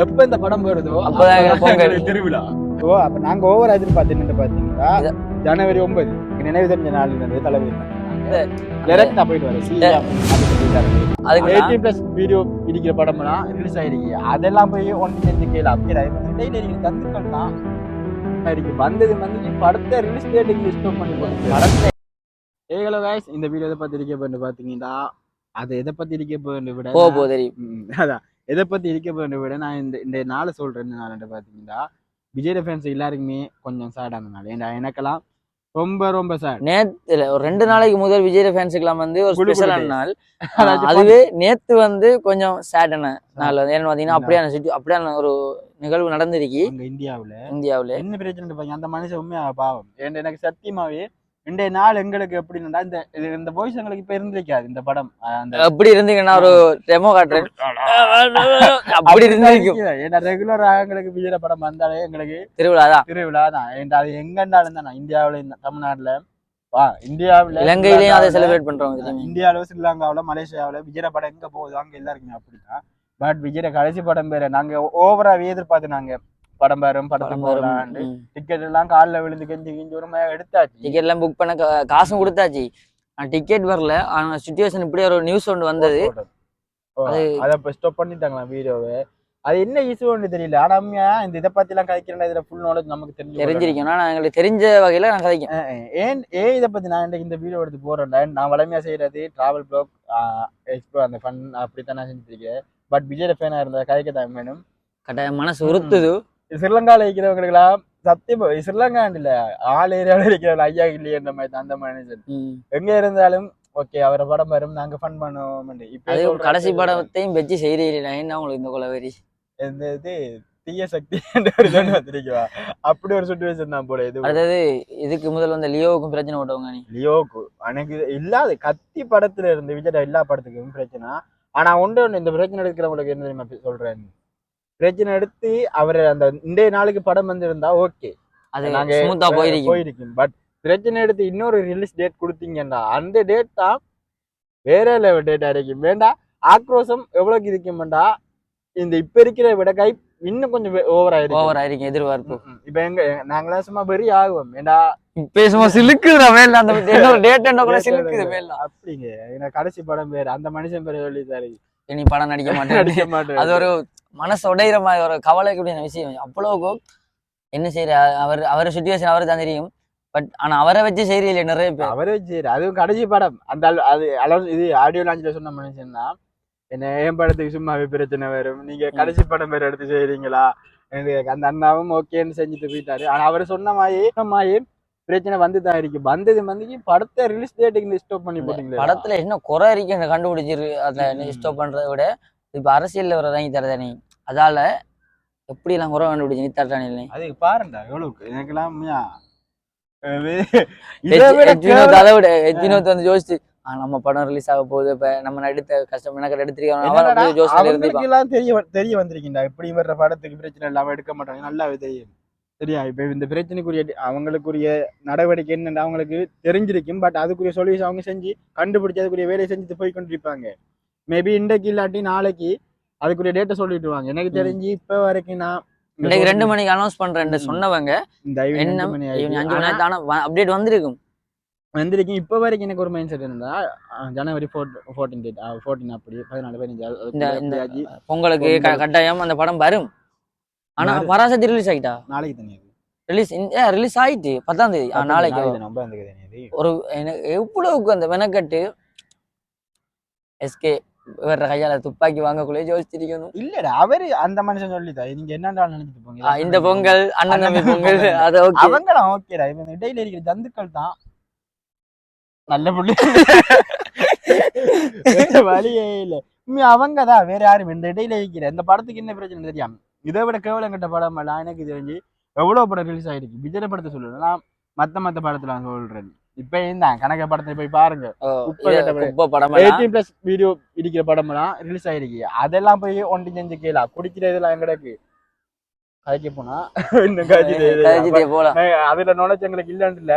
எப்ப இந்த படம் வருதோ அப்பதான் திருவிழா. ஓ அப்ப நாங்க ஓவர் எதிர்பார்த்து பாத்தீங்கன்னா ஜனவரி ஒன்பது. எனக்கு நினைவு தெரிஞ்ச நாள்ல இருந்து இந்த- டேரக்டா போயிட்டு வரேன் சிஎம் அதுக்கு நான் எயிட்டீன் பிளஸ் வீடியோ இடிக்கிற படம்லாம் ரிலீஸ் ஆயிருக்கு அதெல்லாம் போய் ஒன்று செஞ்சு கீழே அப்படியே இடையில இருக்கிற தந்துக்கள் தான். இருக்கு வந்தது வந்து படத்தை ரிலீஸ் டேட்டுக்கு பண்ணி போட்டு படத்தை. ஏகல இந்த வீடியோ எதை பத்தி இருக்க போன்னு பாத்தீங்கன்னா அதை எதை பத்தி இருக்க போன்னு விட தெரியும். அதான். எதை பத்தி இருக்க போன்னு விட நான் இந்த இந்த நாளை சொல்றேன் நான் பாத்தீங்கன்னா விஜய் ஃபேன்ஸ் எல்லாருக்குமே கொஞ்சம் சேடான நாள். ஏன்டா எனக்கெல்லாம் ரொம்ப ரொம்ப சேட் நேத்துல ஒரு ரெண்டு நாளைக்கு முதல் விஜய் ஃபேன்ஸுக்கெல்லாம் வந்து ஒரு ஸ்பெஷலான. நாள். அதுவே நேத்து வந்து கொஞ்சம் சேடான நாள் வந்து. ஏன்னு பாத்தீங்கன்னா அப்படியான சுற்றி அப்படியான ஒரு நிகழ்வு நடந்திருக்கு. இந்தியாவுல. இந்தியாவுல. என்ன பிரச்சனை அந்த மனுஷன் உண்மையா பாவம். ஏன்டா எனக்கு சத்தியமாவே இன்றைய நாள் எங்களுக்கு எப்படின்னா இந்த இந்த வாய்ஸ் எங்களுக்கு இப்ப இருந்திருக்காது இந்த படம். அந்த அப்படி இருந்தீங்கன்னா ஒரு டெமோ காட்டுறேன். அப்படி இருந்திருக்கும். ஏன்னா ரெகுலரா எங்களுக்கு விஜய படம் வந்தாலே எங்களுக்கு திருவிழா தான். திருவிழா தான். ஏன்டா அது எங்க இருந்தாலும் தான். இந்தியாவுல இந்த தமிழ்நாட்டுல. வா இந்தியாவுல இலங்கையிலயும் அதை செலிப்ரேட் தெரியுமா? இந்தியாவில ஸ்ரீலங்காவுல மலேசியாவுல விஜய படம் எங்க போகுது அங்க எல்லாருக்குமே அப்படிதான் பட் விஜய கடைசி படம் பேரு நாங்க ஓவராவே எதிர்பார்த்து நாங்க. படம் பேரும் படத்துக்கு. ம். டிக்கெட் எல்லாம் கால்ல விழுந்து கெஞ்சி கெஞ்சி ஒரு எடுத்தாச்சு. டிக்கெட் எல்லாம் புக் பண்ண காசும் கொடுத்தாச்சு. டிக்கெட் வரல. ஆனா சுச்சுவேஷன் இப்படி ஒரு நியூஸ் ஒன்று வந்தது. அது- இப்ப ஸ்டாப் பண்ணிட்டாங்களா வீடியோவை? அது என்ன இஷ்யூன்னு தெரியல. ஆனா உண்மையா இந்த இதை பத்தி எல்லாம் கதைக்கிறேன் இதுல ஃபுல் நாலேஜ் நமக்கு தெரிஞ்சு தெரிஞ்சிருக்கும். ஆனா எங்களுக்கு தெரிஞ்ச வகையில நான் கதைக்கும் ஏன் ஏன் இதை பத்தி நான் இந்த வீடியோ எடுத்து போறேன்டா? நான் வளமையா செய்யறது டிராவல் பிளாக் எக்ஸ்ப்ளோ அந்த ஃபன் அப்படித்தான் நான் செஞ்சுட்டு இருக்கேன். பட் விஜய் ஃபேனா இருந்த கதைக்க தான் வேணும். கட்டாயம் மனசு உறுத்துது. ஸ்ரீலங்கால இருக்கிறவங்களுக்கெல்லாம் சத்தியமா ஸ்ரீலங்கா இல்ல ஆள் ஏரியாவில் இருக்கிற ஐயா இல்லையன்ற மாதிரி அந்த மனுஷன். எங்க இருந்தாலும் ஓகே அவரை படம் வரும் நாங்க ஃபன் பண்ணுவோம் இப்ப கடைசி படத்தையும் வச்சு செய்யறீங்க என்ன உங்களுக்கு இந்த கொலவெறி? இந்த இது தீய சக்தி வந்திருக்கா அப்படி ஒரு சுச்சுவேஷன் தான் போல இது. அடுத்தது இதுக்கு முதல்ல வந்து லியோவுக்கும் பிரச்சனை விட்டவங்க நீ. லியோக்கு எனக்கு இல்லாத கத்தி படத்துல இருந்து விஜய் எல்லா படத்துக்கும் பிரச்சனை. ஆனா ஒன்று ஒன்று இந்த பிரச்சனை எடுக்கிறவங்களுக்கு என்ன தெரியுமா சொல்றேன். பிரச்சனை எடுத்து அவர் அந்த இன்றைய நாளுக்கு படம் வந்திருந்தா ஓகே. அது நாங்க போயிருக்கும். பட் பிரச்சனை எடுத்து இன்னொரு ரிலீஸ் டேட் கொடுத்தீங்கன்னா அந்த டேட் தான் வேற லெவல் டேட்டா இருக்கும் வேண்டாம் ஆக்ரோஷம் எவ்வளவுக்கு இருக்குமெண்டா? இந்த இப்ப இருக்கிற விட கை இன்னும் கொஞ்சம் ஓவர் ஆயிருக்கு. ஓவர் ஆயிருக்கும் எதிர்பார்ப்பு. இப்ப எங்க நாங்களாம் சும்மா பெரிய ஆகுவோம். ஏண்டா? பேசுமா சிலுக்குதுடா மேல அந்த டேட் என்ன கூட சிலுக்குது மேல அப்படிங்க. எனக்கு கடைசி படம் பேரு அந்த மனுஷன் பேரு சொல்லித்தாரு இனி படம் நடிக்க மாட்டேன். அது ஒரு மனசு உடையிற மாதிரி ஒரு கவலைக்குரிய விஷயம். அவ்வளவு என்ன செய்யற? அவர் அவர் சுச்சுவேஷன் அவருக்கு தான் தெரியும். பட் ஆனா அவரை வச்சு செய்யறீங்க நிறைய பேர். அவரே சரி அதுவும் கடைசி படம். அந்த அது அளவு இது ஆடியோ லாஞ்சில சொன்ன மனுஷன் தான் என்ன என் படத்துக்கு சும்மாவே பிரச்சனை வரும்? நீங்க கடைசி படம் பேர் எடுத்து செய்றீங்களா எனக்கு அந்த அண்ணாவும் ஓகேன்னு செஞ்சுட்டு போயிட்டாரு. ஆனா அவர் சொன்ன மாதிரி மாதிரி பிரச்சனை வந்து தான் இருக்கு. வந்தது வந்து படத்தை ரிலீஸ் டேட்டுக்கு ஸ்டாப் பண்ணி போட்டீங்களா? படத்துல என்ன குறை இருக்கு கண்டுபிடிச்சிரு அதை ம். ஸ்டாப் பண்றதை விட. இப்ப அரசியல்ல வர இறங்கி தரதா நீ. அதால எப்படி எல்லாம் குறை கண்டுபிடிச்சு நீ தரட்டானே அதுக்கு பாருண்டா எவ்வளவுக்கு? எனக்கெல்லாம் உண்மையா, அது விட வந்து யோசிச்சு நம்ம படம் ரிலீஸ் ஆக போகுது இப்ப நம்ம நடித்த கஷ்டம் எனக்கு எடுத்திருக்கோம் எல்லாம் தெரிய தெரிய வந்திருக்கீங்களா இப்படி வர்ற படத்துக்கு பிரச்சனை இல்லாம எடுக்க மாட்டாங்க. நல்லாவே தெரியும். சரியா இப்ப இந்த பிரச்சனைக்குரிய அவங்களுக்குரிய நடவடிக்கை என்னன்னு அவங்களுக்கு தெரிஞ்சிருக்கும் பட் அதுக்குரிய சொல்யூஷன் அவங்க செஞ்சு கண்டுபிடிச்சு அதுக்குரிய வேலையை செஞ்சுட்டு போய் கொண்டிருப்பாங்க மேபி இன்றைக்கு இல்லாட்டி நாளைக்கு அதுக்குரிய டேட்டை சொல்லிட்டுவாங்க எனக்கு. தெரிஞ்சு இப்ப வரைக்கும் நான் இன்னைக்கு ரெண்டு மணிக்கு அனௌன்ஸ் பண்றேன்னு. சொன்னவங்க என்ன. அஞ்சு மணி ஆனா அப்டேட் வந்திருக்கும் வந்திருக்கும் இப்ப வரைக்கும் எனக்கு ஒரு மைண்ட் செட் இருந்தா ஜனவரி ஃபோர்டீன் டேட் ஃபோர்டீன் அப்படி பதினாலு பதினஞ்சு பொங்கலுக்கு. கட்டாயம் அந்த படம் வரும் ஆனா. பராசக்தி ரிலீஸ் ஆகிட்டா? நாளைக்கு தனியாக ரிலீஸ் ரிலீஸ் ஆயிட்டு பத்தாம் தேதி. நாளைக்கு? ஒரு எவ்வளவுக்கு அந்த மெனக்கட்டு? எஸ்கே வேற கையால துப்பாக்கி வாங்கக்குள்ளே யோசிச்சிருக்கணும் இல்லடா அவரு அந்த மனுஷன் சொல்லிதா நீங்க என்னடா நினைச்சிட்டு போங்க. இந்த பொங்கல் அண்ணன் தம்பி பொங்கல் அது ஓகே அவங்களாம் ஓகேடா இவன் இடையில இருக்கிற ஜந்துக்கள் தான் நல்ல புள்ளி. வழியே இல்ல. அவங்க தான் வேற யாரும் இந்த இடையில இருக்கிற இந்த படத்துக்கு என்ன பிரச்சனை தெரியாம? இதை விட கேவலம் கட்ட படம் எல்லாம் எனக்கு தெரிஞ்சு எவ்வளவு படம் ரிலீஸ் ஆயிருக்கு? விஜய் படத்தை சொல்லல நான் மத்த மத்த படத்துல நான் சொல்றேன். இப்ப தான் கணக்க படத்தை போய் பாருங்க. படம். படம்? எயிட்டீன் பிளஸ் வீடியோ இடிக்கிற படமெல்லாம் ரிலீஸ் ஆயிருக்கு. அதெல்லாம் போய் ஒன்று செஞ்சு கேளா. குடிக்கிற இதெல்லாம் எங்கடக்கு கதைக்க போனா? இன்னும் அதுல நாலேஜ் எங்களுக்கு இல்லைன்னு இல்ல.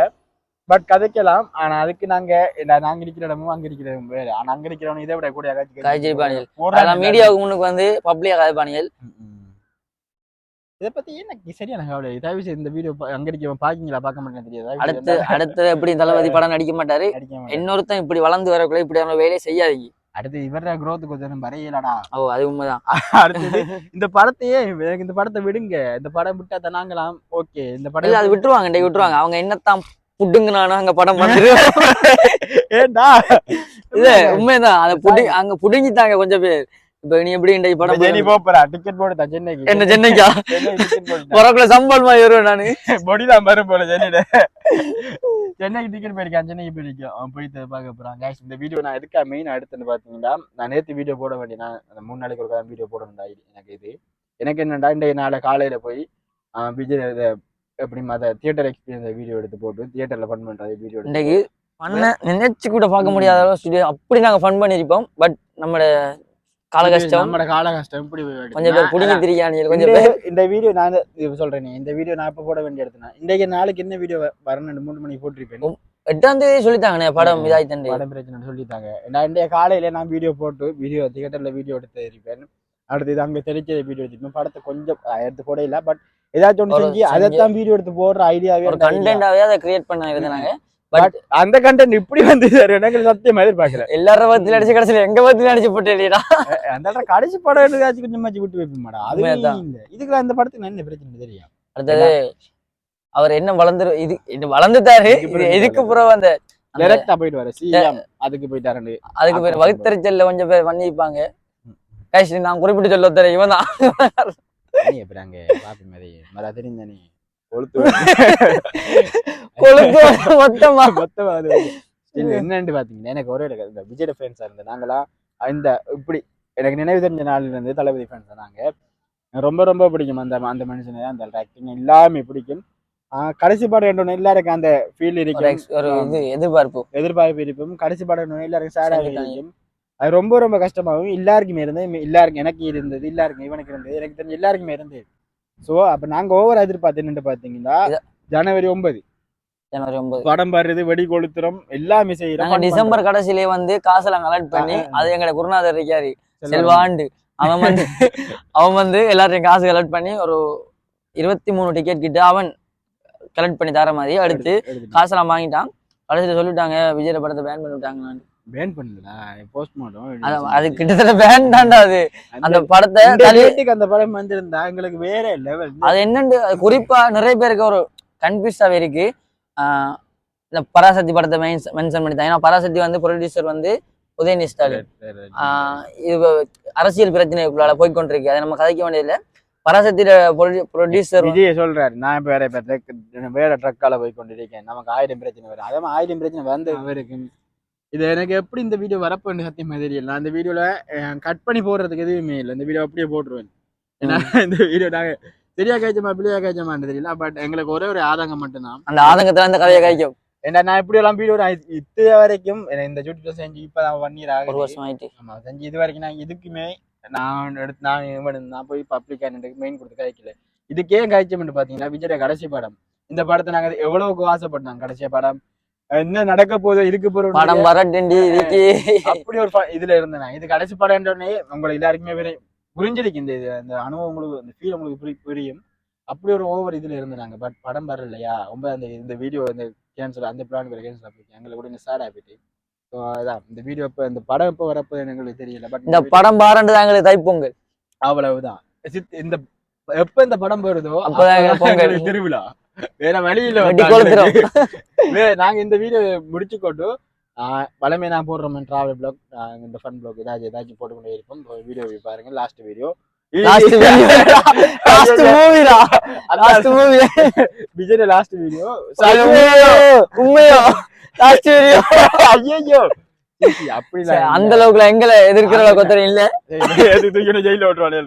பட் கதைக்கலாம். ஆனா அதுக்கு நாங்க நாங்க இருக்கிற இடமும் அங்க இருக்கிற இடமும் வேற. ஆனா அங்க இருக்கிறவங்க இதை விட கூட மீடியாவுக்கு முன்னுக்கு வந்து ம், ம். இதை பத்தி எனக்கு சரியான கவலை. தயவு செய்து இந்த வீடியோ அங்கடிக்க பாக்கீங்களா பார்க்க மாட்டேன்னு தெரியாது. அடுத்து அடுத்து எப்படி தளபதி படம் நடிக்க மாட்டாரு? மாட்டேன். இன்னொருத்தன் இப்படி வளர்ந்து வரக்குள்ள இப்படியான வேலையை செய்யாதீங்க. அடுத்து இவர growth கொஞ்சம் வரையலடா. ஓ அது உண்மைதான். அடுத்தது இந்த படத்தையே எனக்கு இந்த படத்தை விடுங்க. இந்த படம் விட்டா தான் நாங்களாம் ஓகே. இந்த படம் அது விட்டுருவாங்க டேய் விட்டுருவாங்க. அவங்க என்னத்தான் புடுங்கினானோ அங்க படம் வந்துரு ஏண்டா? இல்ல உண்மைதான். அதை புடி அங்க புடுங்கிட்டாங்க கொஞ்சம் பேர். இப்ப நீ எப்படி இந்த படம் ஜெனி போறா? டிக்கெட் போட்டு தான் சென்னைக்கு? என்ன சென்னைக்கா? பிறகுல சம்பளமா ஏறுவேன் நானு. பொடிதான் வரும் போல சென்னையில. சென்னைக்கு டிக்கெட் போயிருக்கேன் சென்னைக்கு போயிருக்கேன். அவன் போயிட்டு பார்க்க போறான். Guys இந்த வீடியோ நான் எதுக்கா மெயின் எடுத்துன்னு பாத்தீங்கன்னா நான் நேத்து வீடியோ போட வேண்டிய நான் மூணு நாளைக்கு ஒரு வீடியோ போடணும்டா எனக்கு இது. எனக்கு என்னடா இந்த நாளை காலையில போய் விஜய் எப்படி மத தியேட்டர் எக்ஸ்பீரியன்ஸ் வீடியோ எடுத்து போட்டு தியேட்டர்ல ஃபன் பண்றது வீடியோ இன்னைக்கு பண்ண நினைச்சு கூட பார்க்க முடியாத அளவு ஸ்டுடியோ அப்படி நாங்க ஃபன் பண்ணிருப்போம் பட் நம்மளோட கால கஷ்டம் நம்மட கால கஷ்டம் இப்படி. கொஞ்சம் பேர் புடுங்கி திரியானி கொஞ்சம் இந்த பேர். இந்த வீடியோ நான் இது சொல்றேன் இந்த வீடியோ நான் இப்ப போட வேண்டிய இடத்துல இன்றைக்கு நாளைக்கு என்ன வீடியோ வரணும் ரெண்டு மூணு மணிக்கு போட்டிருப்பேன். எட்டாம் தேதி சொல்லிட்டாங்கண்ணே படம் ம். இதாய் தண்டு படம் பிரச்சனை சொல்லிட்டாங்க. நான் இன்றைய காலையில நான் வீடியோ போட்டு வீடியோ தியேட்டர்ல வீடியோ எடுத்து இருப்பேன் அடுத்து இது அங்க தெரிஞ்ச வீடியோ எடுத்துப்பேன் படத்தை கொஞ்சம் எடுத்து போட இல்ல பட் ஏதாச்சும் ஒன்று செஞ்சு அதைத்தான் வீடியோ எடுத்து போடுற ஐடியாவே கண்டென்ட்டாவே அதை கிரியேட் பண்ண இருந்தாங்க அந்த கண்டென்ட் இப்படி வந்து எனக்கு சத்தியமா எதிர்பார்க்கல. எல்லாரும் பத்தில அடிச்சு கடைசியில எங்க பத்தில அடிச்சு போட்டு இல்லையா அந்த கடைசி படம் எடுத்தாச்சும் கொஞ்சம் விட்டு வைப்போம் அது உண்மையாதான். இல்ல இதுக்கு அந்த படத்துக்கு என்ன பிரச்சனை தெரியும் அடுத்தது அவர் என்ன வளர்ந்து இது இது வளர்ந்துட்டாரு இதுக்கு பிறகு இது எதுக்கு பிறகு அந்த டைரக்டா போயிட்டு வர சிஎம் அதுக்கு போயிட்டாரு அதுக்கு பேர். வகுத்தறிச்சல்ல கொஞ்சம் பேர் பண்ணிப்பாங்க கைஸ் நான் குறிப்பிட்டு சொல்ல தரேன் இவன் தான். கொழுப்பு மொத்தமா. மொத்தமா என்னன்னு பாத்தீங்கன்னா எனக்கு ஒரே இந்த விஜய் ஃபேன்ஸா இருந்த நாங்களா இந்த இப்படி எனக்கு நினைவு தெரிஞ்ச நாள்ல இருந்து தளபதி ஃபேன்ஸ் நாங்க. எனக்கு ரொம்ப ரொம்ப பிடிக்கும். அந்த அந்த மனுஷனை அந்த ஆக்டிங் எல்லாமே பிடிக்கும். ஆஹ் கடைசி படம் என்ன எல்லாருக்கும் அந்த ஃபீல் இது எதிர்பார்ப்பு. எதிர்பார்ப்பு இருக்கும். கடைசி படம் என்ன எல்லாருக்கும் சேடாக. இருக்கும். அது ரொம்ப ரொம்ப கஷ்டமாகும் எல்லாருக்குமே இருந்தது. எல்லாருக்கும் எனக்கு இருந்தது எல்லாருக்கும் இவனுக்கு இருந்தது எனக்கு தெரிஞ்ச எல்லாருக்குமே இருந்தது. ஸோ அப்ப நாங்க ஓவர் எதிர்பார்த்து இத- ஜனவரி ஒன்பது. ஜனவரி ஒன்பது. படம் பாடுறது வெடி கொளுத்துறோம் எல்லாமே செய்யறோம் நாங்க டிசம்பர் கடைசியிலே வந்து காசெல்லாம் கலெக்ட் பண்ணி. அது எங்களோட குருநாதர் இருக்காரு. செல்வா- செல்வாண்டு. அவன் வந்து அவன் வந்து எல்லாரையும் காசு கலெக்ட் பண்ணி ஒரு இருபத்தி மூணு டிக்கெட் கிட்ட அவன் கலெக்ட் பண்ணி தர மாதிரி அடுத்து. காசெல்லாம் வாங்கிட்டான். கடைசியில சொல்லிட்டாங்க விஜய் படத்தை பேன் பண்ணிவிட்டாங்க ban பண்ணல போஸ்ட் அது அது கிட்டத்தட்ட பேன் தான்டா அது. அந்த படத்தை அந்த படம் வந்திருந்தா எங்களுக்கு வேற லெவல் அது என்னன்னு குறிப்பா நிறைய பேருக்கு ஒரு கன்ஃபியூஸாவே இருக்கு. ஆஹ் இந்த பராசக்தி படத்தை மென்ஷன் பண்ணிட்டாங்க ஏன்னா பராசக்தி வந்து ப்ரொடியூசர் வந்து உதயநிதி ஸ்டாலின் ஆஹ் இது அரசியல் பிரச்சனைக்குள்ளால போய்க்கொண்டிருக்கு. அதை நம்ம கதைக்க வேண்டியதில்லை. பராசக்தியோட ப்ரொடியூசர் விஜய் சொல்றாரு நான் இப்ப வேற வேற ட்ரக்கால போய் கொண்டிருக்கேன் நமக்கு ஆயிரம் பிரச்சனை வரும். அதே மாதிரி ஆயிரம் பிரச்சனை வந்து அவருக்கு இது எனக்கு எப்படி இந்த வீடியோ வரப்போன்னு சத்தியமா தெரியல. நான் இந்த வீடியோல கட் பண்ணி போடுறதுக்கு எதுவுமே இல்லை. இந்த வீடியோ அப்படியே போட்டுருவேன். ஏன்னா இந்த வீடியோ நாங்க சரியா காய்ச்சமா பிள்ளையா காய்ச்சமான்னு தெரியல. பட் எங்களுக்கு ஒரே ஒரு ஆதங்கம் மட்டும்தான். அந்த ஆதங்கத்துல அந்த கதையை கழிக்கும் ஏன்னா நான் இப்படி எல்லாம் வீடியோ இது வரைக்கும் இந்த யூடியூப்ல செஞ்சு இப்பதான் ஒன் இயர் ஒரு ஆகுது. வருஷம் ஆயிட்டு. ஆமா செஞ்சு இது வரைக்கும் நான் இதுக்குமே நான் எடுத்து நான் நான் போய் பப்ளிக் கேண்டனுக்கு மெயின் கொடுத்து காய்க்கல. இதுக்கே காய்ச்சமெண்ட் பாத்தீங்கன்னா விஜயோட கடைசி படம். இந்த படத்தை நாங்க எவ்வளவுக்கு ஆசைப்பட்டோம்? கடைசி படம் என்ன நடக்க போதோ இதுக்கு போறோம் படம் வரட்டுண்டி இதுக்கு அப்படி ஒரு இதுல இருந்தேன் நான். இது கடைசி படம்ன்றோடனே உங்களுக்கு எல்லாருக்குமே வெறும் புரிஞ்சிருக்கு இந்த இது அந்த அனுபவம் உங்களுக்கு இந்த ஃபீல் உங்களுக்கு புரி- புரியும். அப்படி ஒரு ஓவர் இதுல இருந்தாங்க பட் படம் வர இல்லையா ரொம்ப அந்த இந்த வீடியோ இந்த கேன்சல் அந்த பிளான் கேன்சல் ஆகிருக்கு எங்களுக்கு கூட சேட் ஆகிட்டு ஸோ அதான். இந்த வீடியோ இப்போ இந்த படம் இப்போ வரப்போ எங்களுக்கு தெரியல. பட் இந்த படம் பாரண்டு எங்களுக்கு தைப்பொங்கல். அவ்வளவுதான். இந்த எப்ப இந்த படம் வருதோ அப்பதான் திருவிழா. வேற வழி இல்ல நாங்க இந்த வீடியோ முடிச்சு கொண்டு பழமை நான் போடுறோம் டிராவல் பிளாக் இந்த ஃபன் பிளாக் ஏதாச்சும் ஏதாச்சும் போட்டுக்கொண்டே இருப்போம் வீடியோ பாருங்க last video Vijay last video உண்மையோ லாஸ்ட் வீடியோ ஐயோ அப்படி அந்த அளவுக்குல எங்களை எதிர்க்கிற அளவுக்கு ஒருத்தர் இல்ல ஜெயில ஓட்டுவானே